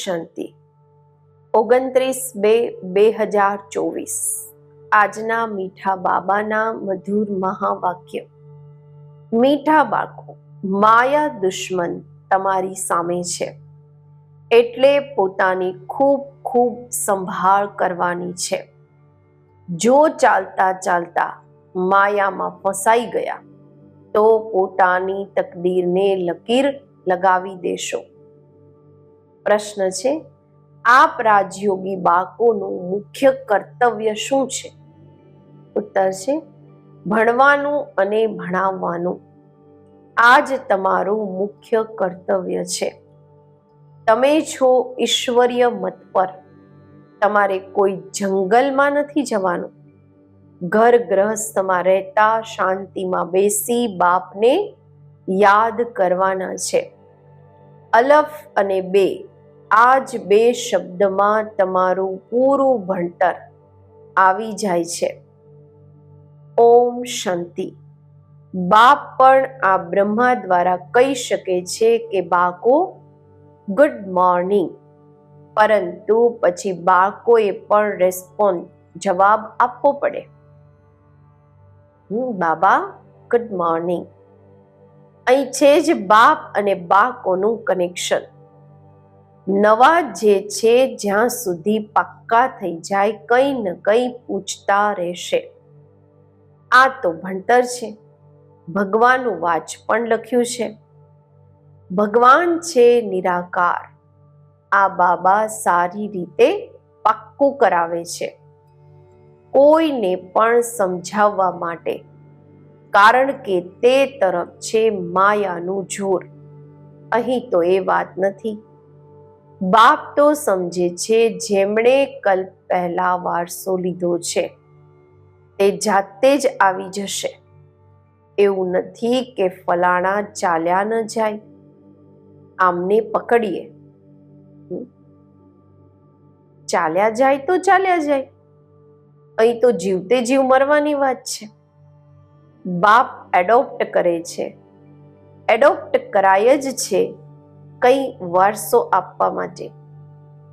શાંતિ. ઓગણત્રીસ બે બે હજાર ચોવીસ. આજના મીઠા બાબાના મધુર મહાવાક્ય. મીઠા બાળકો, માયા દુશ્મન તમારી સામે છે. એટલે પોતાની ખૂબ ખૂબ સંભાળ કરવાની છે. જો ચાલતા ચાલતા માયામાં ફસાઈ ગયા, તો પોતાની તકદીરને લકીર લગાવી દેશો. પ્રશ્ન છે, આપ રાજયોગી બાળકોનું મુખ્ય કર્તવ્ય શું છે? ઉત્તર છે, ભણવાનું અને ભણાવવાનું. આ જ તમારું મુખ્ય કર્તવ્ય છે. તમે છો ઈશ્વરીય મત પર. તમારે કોઈ જંગલમાં નથી જવાનું. ઘર ગ્રહસ્થમાં રહેતા શાંતિમાં બેસી બાપને યાદ કરવાના છે. અલફ અને બે આ જ બે શબ્દમાં તમારું પૂરું ભણતર આવી જાય છે. ઓમ શાંતિ. બાપ પણ આ બ્રહ્મા દ્વારા કહી શકે છે કે બાળકો ગુડ મોર્નિંગ પરંતુ પછી બાળકોએ પણ રેસ્પોન્ડ જવાબ આપવો પડે. હું બાબા ગુડ મોર્નિંગ અહીં છે જ બાપ અને બાળકોનું કનેક્શન નવા જે છે, જ્યાં સુધી પાક્કા થઈ જાય, કંઈ ન કંઈ પૂછતા રહેશે. આ તો ભણતર છે. ભગવાનનું વાચ પણ લખ્યું છે. ભગવાન છે નિરાકાર. આ બાબા સારી રીતે પાક્કું કરાવે છે. કોઈને પણ સમજાવવા માટે. કારણ કે તે તરફ છે માયાનું જોર. અહીં તો એ વાત નથી. બાપ તો સમજે છે, જેમણે કલ્પ પહેલા વારસો લીધો છે. તે જાતે જ આવી જશે. એવું નથી કે ફલાણા ચાલ્યા ન જાય. આમને પકડીએ. ચાલ્યા જાય તો ચાલ્યા જાય. અહીં તો જીવતે જીવ મરવાની વાત છે. બાપ એડોપ્ટ કરે છે. એડોપ્ટ કરાય જ છે. કઈ વારસો આપવા માટે?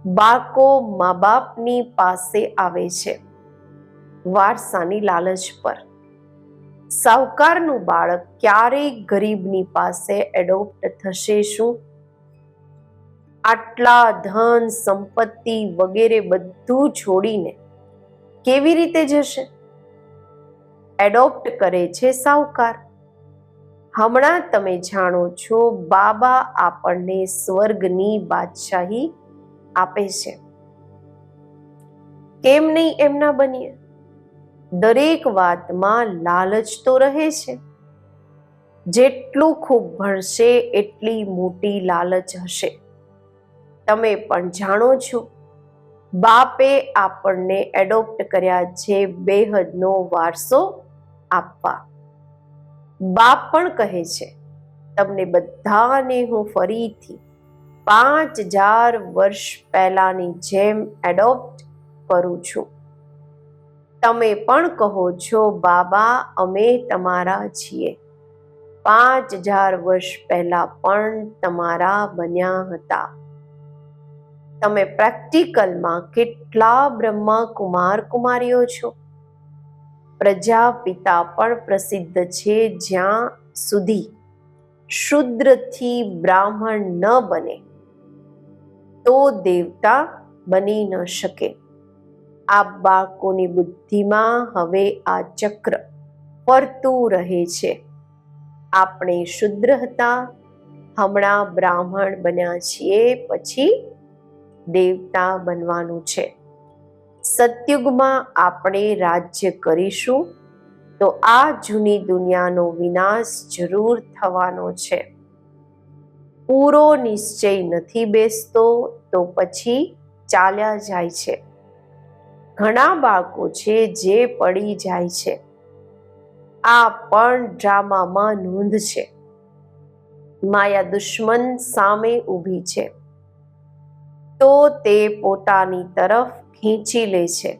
બાળકો મા બાપની પાસે આવે છે. વારસાની લાલચ પર. સાવકારનું બાળક ક્યારેય ગરીબની પાસે એડોપ્ટ થશે શું? આટલા ધન, સંપત્તિ વગેરે બધું છોડીને કેવી રીતે જશે? એડોપ્ટ કરે છે સાવકાર. હમણાં તમે જાણો છો, બાબા આપણને સ્વર્ગની બાદશાહી આપે છે. કેમ નહીં એમના બનીએ? દરેક વાતમાં લાલચ તો રહે છે. જેટલું ખૂબ ભણશે, એટલી મોટી લાલચ હશે. તમે પણ જાણો છો, બાપે આપણને એડોપ્ટ કર્યા છે બેહદનો વારસો આપવા. બાપ પણ કહે છે, તમને બધાને હું ફરીથી પાંચ હજાર વર્ષ પહેલાની જેમ એડોપ્ટ કરું છું. તમે પણ કહો છો, બાબા, અમે તમારા છીએ. પાંચ હજાર વર્ષ પહેલા પણ તમારા બન્યા હતા. તમે પ્રેક્ટિકલમાં કેટલા બ્રહ્મા કુમાર કુમારીઓ છો. પ્રજાપિતા પણ પ્રસિદ્ધ છે જ્યાં સુધી શુદ્રથી બ્રાહ્મણ ન બને, તો દેવતા બની ન શકે. આ બાળકોની બુદ્ધિમાં હવે આ ચક્ર ફરતું રહે છે. આપણે શુદ્ર હતા, હમણાં બ્રાહ્મણ બન્યા છીએ, પછી દેવતા બનવાનું છે. સતયુગમાં આપણે રાજ્ય કરીશું, તો આ જૂની દુનિયાનો વિનાશ જરૂર થવાનો છે. પૂરો નિશ્ચય નથી બેસતો, તો પછી ચાલ્યા જાય છે. ઘણા બાળકો છે જે પડી જાય છે. આ પણ ડ્રામામાં નોંધ છે. માયા દુશ્મન સામે ઊભી છે. તો તે પોતાની તરફ ખેંચી લે છે.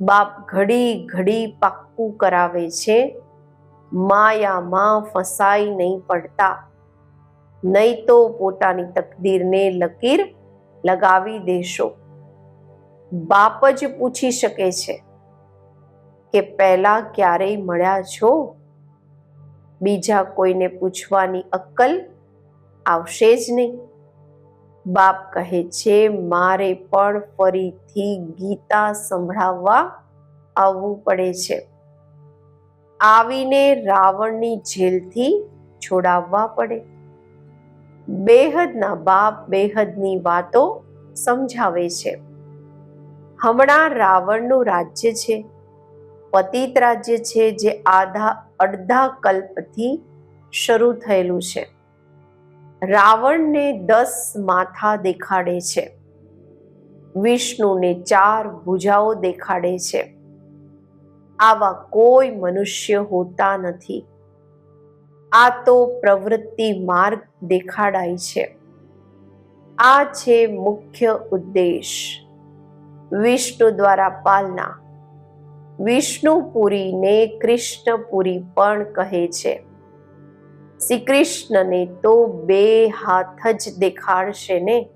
બાપ ઘડી ઘડી પાક્કું કરાવે છે. માયામાં ફસાઈ નહીં પડતા. નહીં તો પોતાની તકદીરને લકીર લગાવી દેશો. બાપ જ પૂછી શકે છે કે પહેલા ક્યારેય મળ્યા છો? બીજા કોઈને પૂછવાની અક્કલ આવશે જ નહીં. બાપ કહે છે, મારે પણ ફરીથી ગીતા સંભળાવવા આવવું પડે છે. આવીને રાવણની જેલથી છોડાવવા પડે. બેહદના બાપ બેહદની વાતો સમજાવે છે. હમણાં રાવણનું રાજ્ય છે. પતિત રાજ્ય છે, જે આધા અડધા કલ્પથી શરૂ થયેલું છે. રાવણને દસ માથા દેખાડે છે. વિષ્ણુને ચાર ભુજાઓ દેખાડે છે. આવા કોઈ મનુષ્ય હોતા નથી. આ તો પ્રવૃત્તિ માર્ગ દેખાડાય છે. આ છે મુખ્ય ઉદ્દેશ. વિષ્ણુ દ્વારા પાલના. વિષ્ણુપુરીને કૃષ્ણપુરી પણ કહે છે. શ્રી કૃષ્ણને તો બે હાથ જ દેખાડશે ને?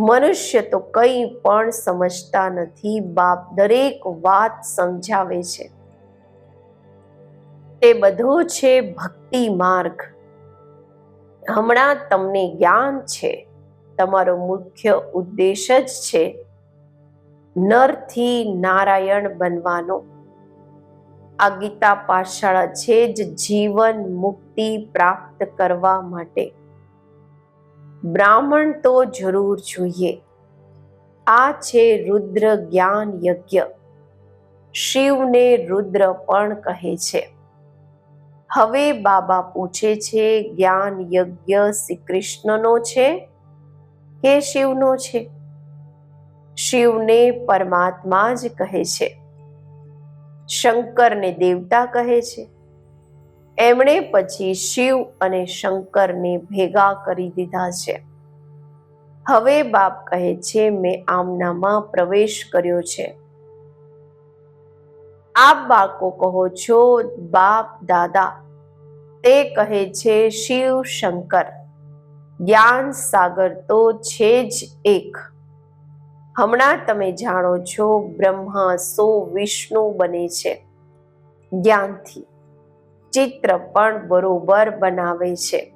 મનુષ્ય તો કંઈ પણ સમજતા નથી, બાપ દરેક વાત સમજાવે છે. તે બધો છે ભક્તિ માર્ગ. હમણાં તમને જ્ઞાન છે. તમારો મુખ્ય ઉદ્દેશ જ છે નરથી નારાયણ બનવાનો. આ ગીતા પાઠશાળા છે જ જીવન મુક્તિ પ્રાપ્ત કરવા માટે. બ્રાહ્મણ તો જરૂર જોઈએ. આ છે રુદ્ર જ્ઞાન યજ્ઞ. શિવને રુદ્ર પણ કહે છે. હવે બાબા પૂછે છે, જ્ઞાન યજ્ઞ શ્રી કૃષ્ણનો છે કે શિવનો છે? શિવને પરમાત્મા જ કહે છે. શંકરને દેવતા કહે છે. એમણે પછી શિવ અને શંકરને ભેગા કરી દીધા છે. હવે બાપ કહે છે, મેં આમનામાં પ્રવેશ કર્યો છે. આપ બાળકો કહો છો, બાપ, દાદા. તે કહે છે, શિવ, શંકર. જ્ઞાન સાગર તો છે જ એક. હમણાં તમે જાણો છો, બ્રહ્મા, સો, વિષ્ણુ બને છે. જ્ઞાનથી ચિત્ર પણ બરોબર બનાવે છે.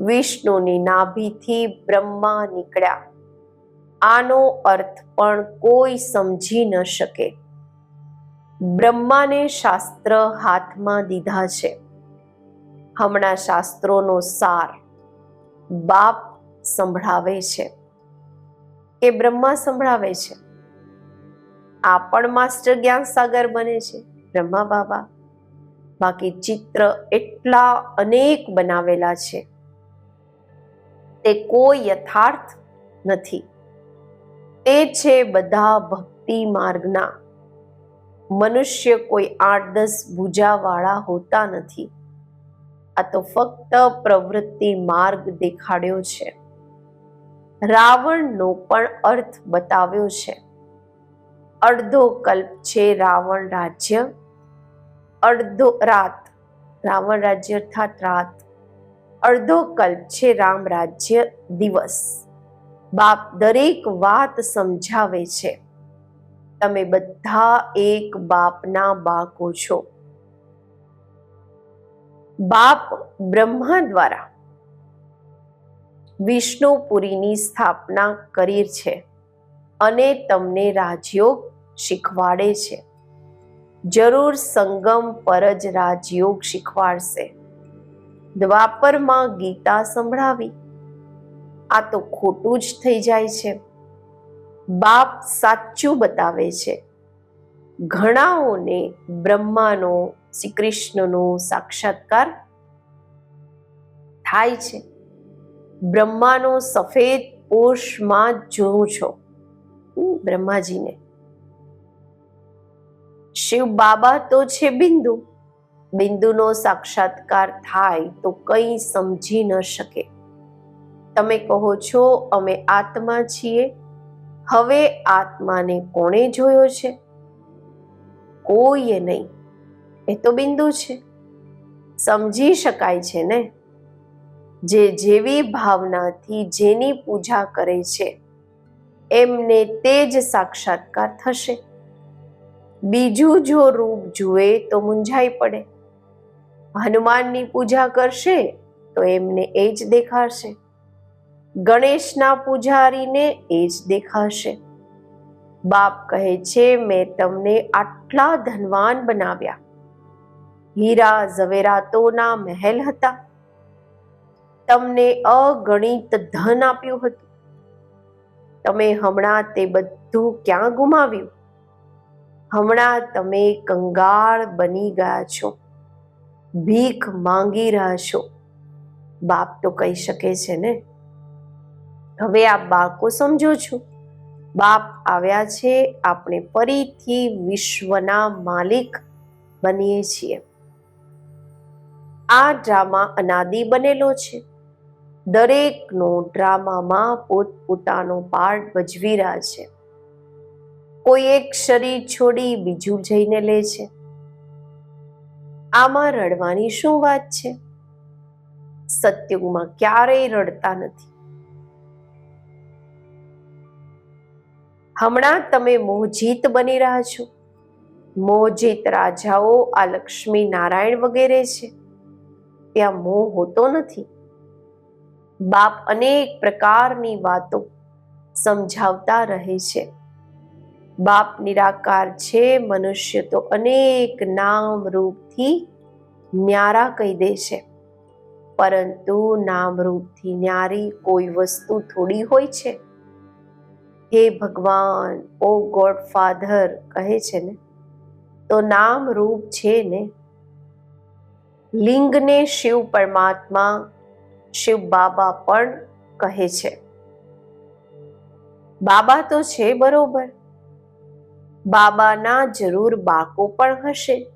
વિષ્ણુની નાભીથી બ્રહ્મા નીકળ્યા. આનો અર્થ પણ કોઈ સમજી ન શકે. બ્રહ્માને શાસ્ત્ર હાથમાં દીધા છે. હમણાં શાસ્ત્રોનો સાર બાપ સંભળાવે છે. કે બ્રહ્મા સંભળાવે છે. આ પણ માસ્ટર જ્ઞાન સાગર બને છે. બ્રહ્મા બાબા. બાકી ચિત્ર એટલા અનેક બનાવેલા છે. તે કોઈ યથાર્થ નથી. તે છે બધા ભક્તિ માર્ગના. મનુષ્ય કોઈ આઠ દસ ભૂજાવાળા હોતા નથી. આ તો ફક્ત પ્રવૃત્તિ માર્ગ દેખાડ્યો છે. રાવણનો પણ અર્થ બતાવ્યો છે. અડધો કલ્પ છે રાવણ રાજ્ય, અડધો રાત રાવણ રાજ્ય અર્થાત રાત, અડધો કલ્પ છે રામ રાજ્ય દિવસ. બાપ દરેક વાત સમજાવે છે. તમે બધા એક બાપના બાકો છો. બાપ બ્રહ્મા દ્વારા વિષ્ણુપુરીની સ્થાપના કરી છે અને તમને રાજયોગ શીખવાડે છે. જરૂર સંગમ પર જ રાજયોગ શીખવાડશે. દ્વાપરમાં ગીતા સંભળાવી. આ તો ખોટું જ થઈ જાય છે. બાપ સાચું બતાવે છે. ઘણાઓને બ્રહ્માનો શ્રી કૃષ્ણનો સાક્ષાત્કાર થાય છે. બ્રહ્માનો સફેદ પોષમાં જોઉં છો. બ્રહ્માજીને. શિવ બાબા તો છે બિંદુ. બિંદુનો સાક્ષાત્કાર થાય તો કંઈ સમજી ન શકે. તમે કહો છો, અમે આત્મા છીએ. હવે આત્માને કોણે જોયો છે? કોઈએ નહીં. એ તો બિંદુ છે. સમજી શકાય છે ને? જે જેવી ભાવનાથી જેની પૂજા કરે છે, એમને તે જ સાક્ષાત્કાર થશે. બીજું જો રૂપ જુએ તો મૂંઝાઈ પડે. હનુમાનની પૂજા કરશે તો એમને એ જ દેખાશે. ગણેશના પૂજારીને એ જ દેખાશે. બાપ કહે છે, મેં તમને આટલા ધનવાન બનાવ્યા. હીરા ઝવેરાતોના મહેલ હતા. તમને અગણિત ધન આપ્યું હતું. તમે હમણાં તે બધું ક્યાં ગુમાવ્યું? હમણાં તમે કંગાળ બની ગયા છો. ભીખ માંગી રહ્યા છો. બાપ તો કહી શકે છે ને? હવે આ બાળકો સમજો છો. બાપ આવ્યા છે, આપણે ફરીથી વિશ્વના માલિક બનીએ છીએ. આ ડ્રામા અનાદિ બનેલો છે. દરેકનો ડ્રામામાં પોતપોતાનો પાર્ટ ભજવી રહ્યા છે. કોઈ એક શરીર છોડી બીજું જઈને લે છે. આમાં રડવાની શું વાત છે? સત્યુગમાં ક્યારેય રડતા નથી. હમણાં તમે મોહજીત બની રહ્યા છો. મોહજીત રાજાઓ આ લક્ષ્મી નારાયણ વગેરે છે. ત્યાં મોહ હોતો નથી. બાપ અનેક પ્રકારની વાતો સમજાવતા રહે છે. બાપ નિરાકાર છે, મનુષ્ય તો અનેક નામ રૂપથી ન્યારા કહી દે છે. પરંતુ નામ રૂપથી ન્યારી કોઈ વસ્તુ થોડી હોય છે? હે ભગવાન, ઓ ગોડ ફાધર, કહે છે ને, તો નામ રૂપ છે ને? લિંગને શિવ પરમાત્મા શિવ બાબા પણ કહે છે. બાબા તો છે બરોબર. બાબાના જરૂર બાકો પણ હશે.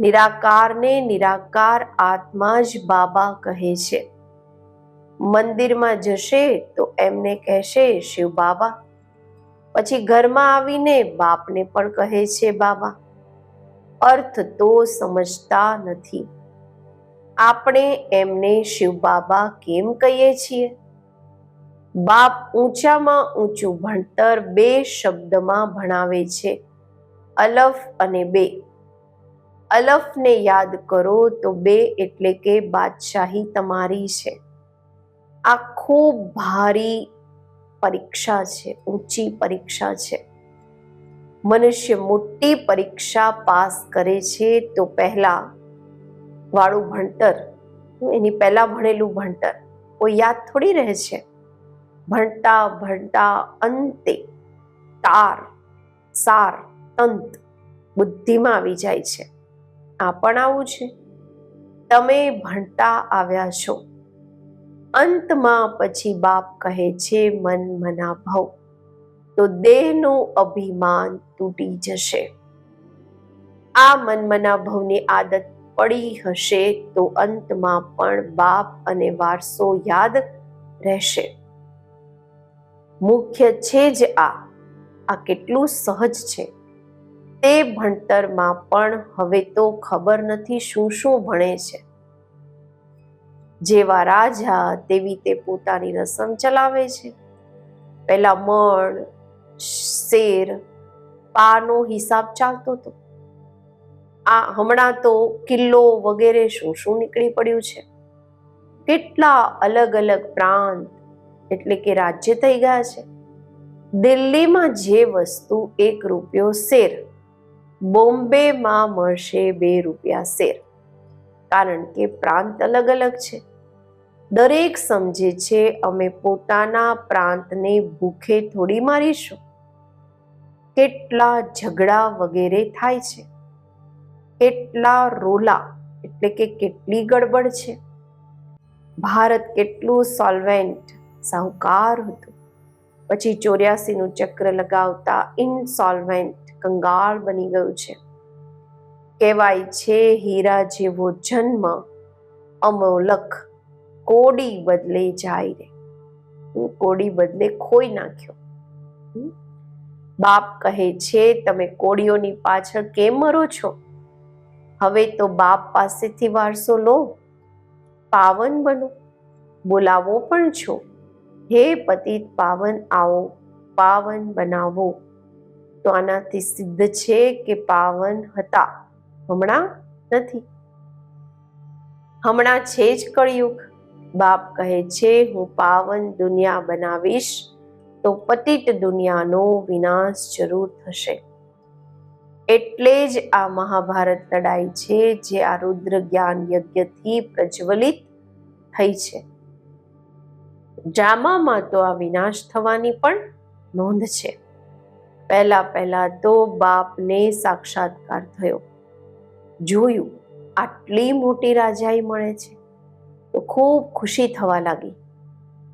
નિરાકારને નિરાકાર આત્મા જ બાબા કહે છે. મંદિરમાં જશે તો એમને કહેશે શિવ બાબા પછી ઘરમાં આવીને બાપને પણ કહે છે બાબા. અર્થ તો સમજતા નથી. આપણે એમને શિવ બાબા કેમ કહીએ છીએ? બાપ ઊંચામાં ઊંચું ભણતર બે શબ્દમાં ભણાવે છે. અલફ અને બે. અલફને યાદ કરો તો બે એટલે કે બાદશાહી તમારી છે. આ ખૂબ ભારી પરીક્ષા છે, ઊંચી પરીક્ષા છે. મનુષ્ય મોટી પરીક્ષા પાસ કરે છે તો પહેલા વાળું ભણતર, એની પહેલા ભણેલું ભણતર, કોઈ યાદ થોડી રહે છે? ભણતા ભણતા અંતે તાર, સાર, તંત બુદ્ધિમાં આવી જાય છે. આ પણ આવું છે. તમે ભણતા આવ્યા છો. અંતમાં પછી બાપ કહે છે, મન મના ભવ તો દેહનું અભિમાન તૂટી જશે. આ મનમના ભવની આદત પડી હશે તો અંતમાં પણ બાપ અને વારસો યાદ રહેશે. મુખ્ય છે જ આ આ કેટલું સહજ છે. તે ભણતરમાં પણ હવે તો ખબર નથી શું શું ભણે છે. જેવા રાજા તેવી તે પોતાની રસમ ચલાવે છે. પહેલા મણ, શેર, પાનો હિસાબ ચાલતો હતો. આ હમણાં તો કિલ્લો વગેરે શું શું નીકળી પડ્યું છે? કેટલા અલગ અલગ પ્રાંત એટલે કે રાજ્ય થઈ ગયા છે? દિલ્હીમાં જે વસ્તુ એક રૂપિયો શેર, બોમ્બેમાં મળશે બે રૂપિયા શેર. કારણ કે પ્રાંત અલગ અલગ છે. દરેક સમજે છે, અમે પોતાના પ્રાંતને ભૂખે થોડી મારીશું. કેટલા ઝઘડા વગેરે થાય છે. કેટલા રોલા, એટલે કે કેટલી ગડબડ છે? ભારત કેટલું સોલ્વેન્ટ સાહુકાર હતું. પછી ચોર્યાસીનું ચક્ર લગાવતા ઇનસોલ્વેન્ટ કંગાળ બની ગયું છે. કહેવાય છે હીરા જેવો જન્મ અમોલક કોડી બદલે જાય રે. કોડી બદલે ખોઈ નાખ્યો. બાપ કહે છે, તમે કોડીઓની પાછળ કેમ મરો છો? હવે તો બાપ પાસેથી વારસો લો. પાવન બનો. બોલાવો પણ છો. હે પતિત પાવન, આવો. પાવન બનાવો. તો આનાથી સિદ્ધ છે કે પાવન હતા. હમણાં નથી. હમણાં છે જ કળિયુગ. બાપ કહે છે, હું પાવન દુનિયા બનાવીશ, તો પતિત દુનિયાનો વિનાશ જરૂર થશે. એટલે જ આ મહાભારત લડાઈ છે, જે આ રુદ્ર જ્ઞાન યજ્ઞથી પ્રજ્વલિત થઈ છે. ડ્રામામાં તો આ વિનાશ થવાની પણ નોંધ છે. પહેલા પહેલા તો બાપને સાક્ષાત્કાર થયો. જોયું, આટલી મોટી રાજાઈ મળે છે. તો ખૂબ ખુશી થવા લાગી.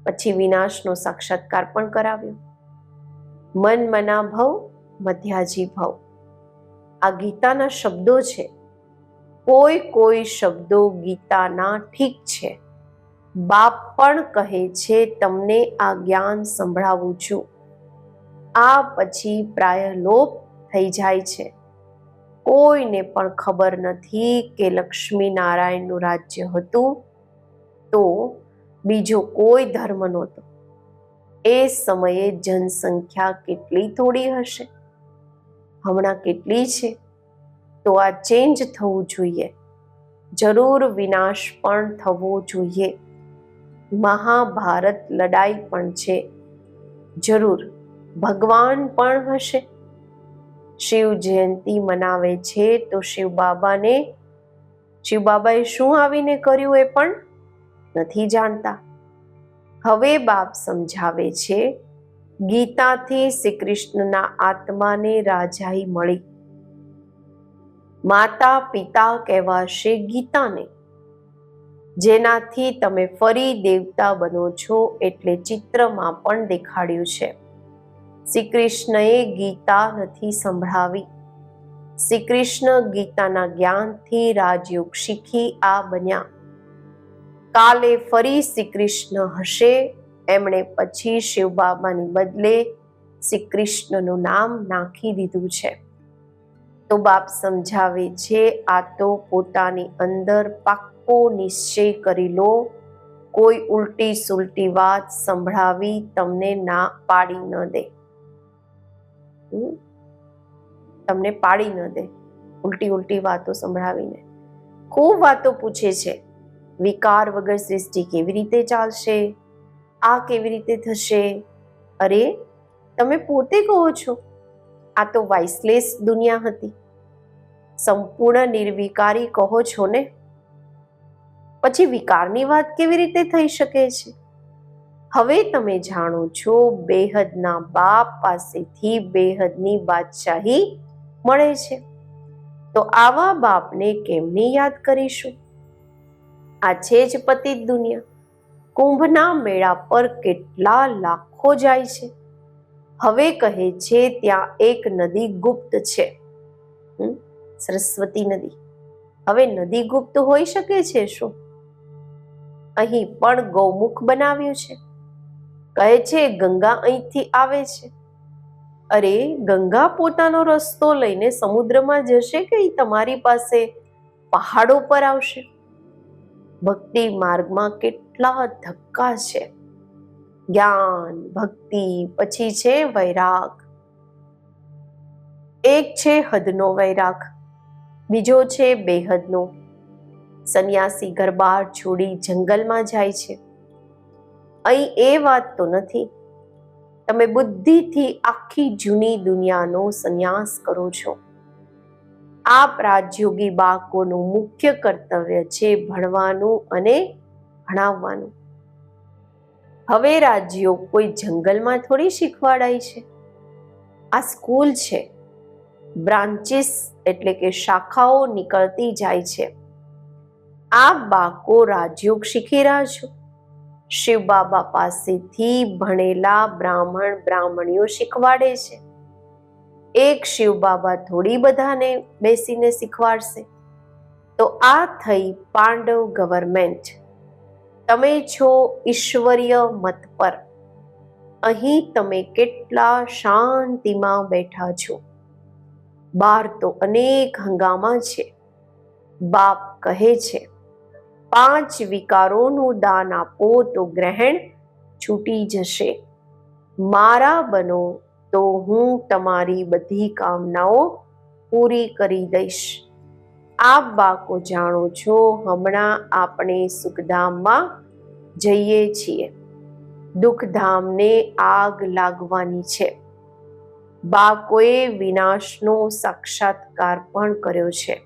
પછી વિનાશનો સાક્ષાત્કાર પણ કરાવ્યો. મન મના ભવ, મધ્યાજી ભવ. આ ગીતાના શબ્દો છે. કોઈ કોઈ શબ્દો ગીતાના ઠીક છે. બાપ પણ કહે છે, તમને આ જ્ઞાન સંભળાવું છું. આ પછી પ્રાય લોપ થઈ જાય છે. કોઈને પણ ખબર નથી કે લક્ષ્મી નારાયણનું રાજ્ય હતું તો બીજો કોઈ ધર્મ નહોતો. એ સમયે જનસંખ્યા કેટલી થોડી હશે? હમણાં કેટલી છે? તો આ ચેન્જ થવું જોઈએ. જરૂર વિનાશ પણ થવો જોઈએ. મહાભારત લડાઈ પણ છે. જરૂર. ભગવાન પણ હશે. શિવ જયંતિ મનાવે છે તો શિવ બાબાને, શિવ બાબાએ શું આવીને કર્યું એ પણ નથી જાણતા. હવે બાપ સમજાવે છે ગીતાથી શ્રી કૃષ્ણના આત્માને રાજાઈ મળી. માતા પિતા કહેવાશે ગીતાને. જેનાથી તમે ફરી દેવતા બનો છો એટલે ચિત્રમાં પણ દેખાડ્યું છે. શ્રી કૃષ્ણએ ગીતા નથી સંભળાવી. શ્રી કૃષ્ણ ગીતાના જ્ઞાનથી રાજયોગ શીખી આ બન્યા. કાલે ફરી શ્રી કૃષ્ણ હશે એમણે પછી શિવ બાબાની બદલે શ્રી કૃષ્ણનું નામ નાખી દીધું છે. તો બાપ સમજાવે છે, આ તો પોતાની અંદર પાક્કો નિશ્ચય કરી લો. કોઈ ઉલટી સુલટી વાત સંભળાવી તમને ના પાડી ન દે? તમને પાડી ન દે. ઉલટી ઉલટી વાતો સંભળાવીને. ખૂબ વાતો પૂછે છે. વિકાર વગર સૃષ્ટિ કેવી રીતે ચાલશે? આ કેવી રીતે થશે? અરે, તમે પોતે કહો છો. આ તો વાઇસલેસ દુનિયા હતી. સંપૂર્ણ નિર્વિકારી કહો છો ને? પછી વિકારની વાત કેવી રીતે થઈ શકે છે? હવે તમે જાણો છો, બેહદના બાપ પાસેથી બેહદની બાદશાહી મળે છે. તો આવા બાપને કેમની યાદ કરીશું? આ છે જ પતિત દુનિયા. કુંભના મેળા પર કેટલા લાખો જાય છે? હવે કહે છે ત્યાં એક નદી ગુપ્ત છે? સરસ્વતી નદી. હવે નદી ગુપ્ત હોઈ શકે છે શું? અહીં પણ ગૌમુખ બનાવ્યું છે. કહે છે ગંગા અહીંથી આવે છે. અરે, ગંગા પોતાનો રસ્તો લઈને સમુદ્રમાં જશે કે તમારી પાસે પહાડો પર આવશે? ભક્તિ માર્ગમાં કેટલા ધક્કા છે. જ્ઞાન, ભક્તિ, પછી છે વૈરાગ. એક છે હદનો વૈરાગ, બીજો છે બેહદનો. સંન્યાસી ગરબાર છોડી જંગલમાં જાય છે. અહીં એ વાત તો નથી. તમે બુદ્ધિથી આખી જૂની દુનિયાનો સંન્યાસ કરો છો. આ રાજયોગી બાળકોનું મુખ્ય કર્તવ્ય છે ભણવાનું અને ભણાવવાનું. હવે રાજ્યો કોઈ જંગલમાં થોડી શીખવાડાય છે? આ સ્કૂલ છે. બ્રાન્ચીસ એટલે કે શાખાઓ નીકળતી જાય છે. આ બાકો રાજયોગ શીખી રહ્યા છો. શિવ બાબા પાસેથી ભણેલા બ્રાહ્મણ બ્રાહ્મણીઓ શીખવાડે છે. એક શિવ બાબા થોડી બધાને બેસીને શીખવાડશે. તો આ થઈ પાંડવ ગવર્મેન્ટ તમે છો ઈશ્વરીય મત પર. અહીં તમે કેટલા શાંતિમાં બેઠા છો. બાર તો અનેક હંગામા છે. બાપ કહે છે, પાંચ વિકારોનું દાન આપો તો ગ્રહણ છૂટી જશે. મારા બનો તો હું તમારી બધી કામનાઓ પૂરી કરી દઈશ. આપ બાકો જાણો છો, હમણાં આપણે સુખધામમાં જઈએ છીએ. દુઃખધામને આગ લાગવાની છે. બાકોએ વિનાશનો સાક્ષાત્કાર પણ કર્યો છે.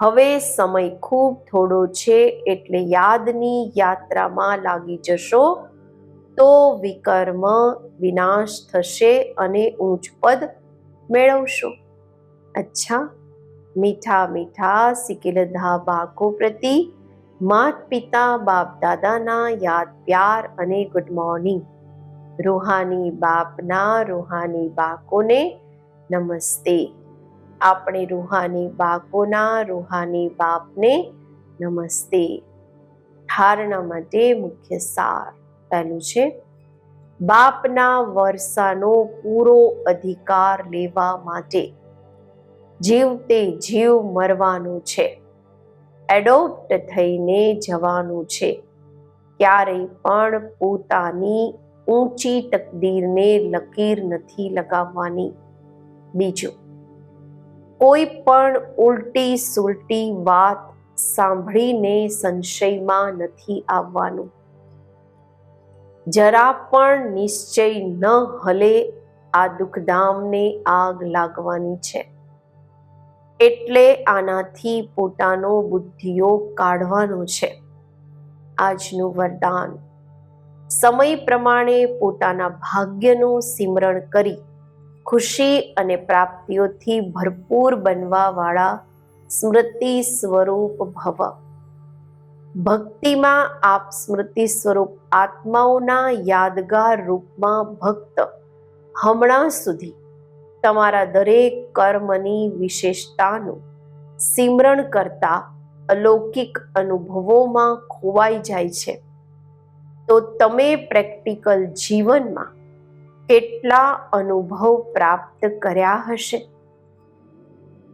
હવે સમય ખૂબ થોડો છે, એટલે યાદની યાત્રામાં લાગી જશો, તો વિકર્મ વિનાશ થશે અને ઊંચ પદ મેળવશો. અચ્છા. મીઠા મીઠા સિકિલધા બાકો પ્રતિ. માત પિતા, બાપ દાદાના યાદ, પ્યાર અને ગુડ મોર્નિંગ રૂહાની બાપના રૂહાની બાકોને નમસ્તે. આપણે રૂહાની બાકોના રૂહાની બાપને નમસ્તે. ધારણા માટે મુખ્ય સાર પહેલું છે. બાપના વર્ષાનો પૂરો અધિકાર લેવા માટે જીવતે જીવ મરવાનું છે. એડોપ્ટ થઈને જવાનું છે. ક્યારેય પણ પોતાની ઊંચી તકદીરને લકીર નથી લગાવવાની. બીજું, કોઈ પણ ઉલટી સુલટી વાત સાંભળીને સંશયમાં નથી આવવાનું. જરા પણ નિશ્ચય ન હલે આ દુઃખધામને આગ લાગવાની છે. એટલે આનાથી પોતાનો બુદ્ધિઓ કાઢવાનો છે. આજનું વરદાન. સમય પ્રમાણે પોતાના ભાગ્યનું સિમરણ કરી, ખુશી અને પ્રાપ્તિઓથી ભરપૂર બનવાવાળા સ્મૃતિ સ્વરૂપ ભવ. ભક્તિમાં આપ સ્મૃતિ સ્વરૂપ આત્માઓના યાદગાર રૂપમાં ભક્ત હમણાં સુધી તમારા દરેક કર્મની વિશેષતાનું સિમરણ કરતા અલૌકિક અનુભવોમાં ખોવાઈ જાય છે. તો તમે પ્રેક્ટિકલ જીવનમાં કેટલા અનુભવ પ્રાપ્ત કર્યા હશે?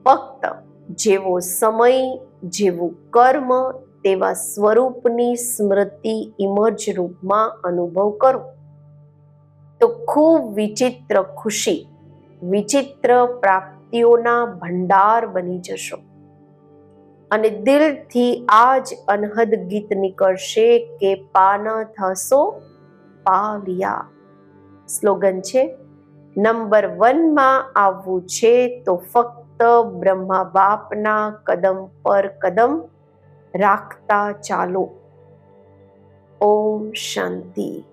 ફક્ત જેવો સમય, જેવું કર્મ, તેવા સ્વરૂપની સ્મૃતિ ઇમર્જ રૂપમાં અનુભવ કરો. તો ખૂબ વિચિત્ર ખુશી વિચિત્ર પ્રાપ્તિઓના ભંડાર બની જશો. અને દિલથી આ જ અનહદ ગીત નીકળશે કે પાન થશો પાલિયા. સ્લોગન છે, નંબર વનમાં આવવું છે તો ફક્ત બ્રહ્મા બાપના કદમ પર કદમ રાખતા ચાલો. ઓમ શાંતિ.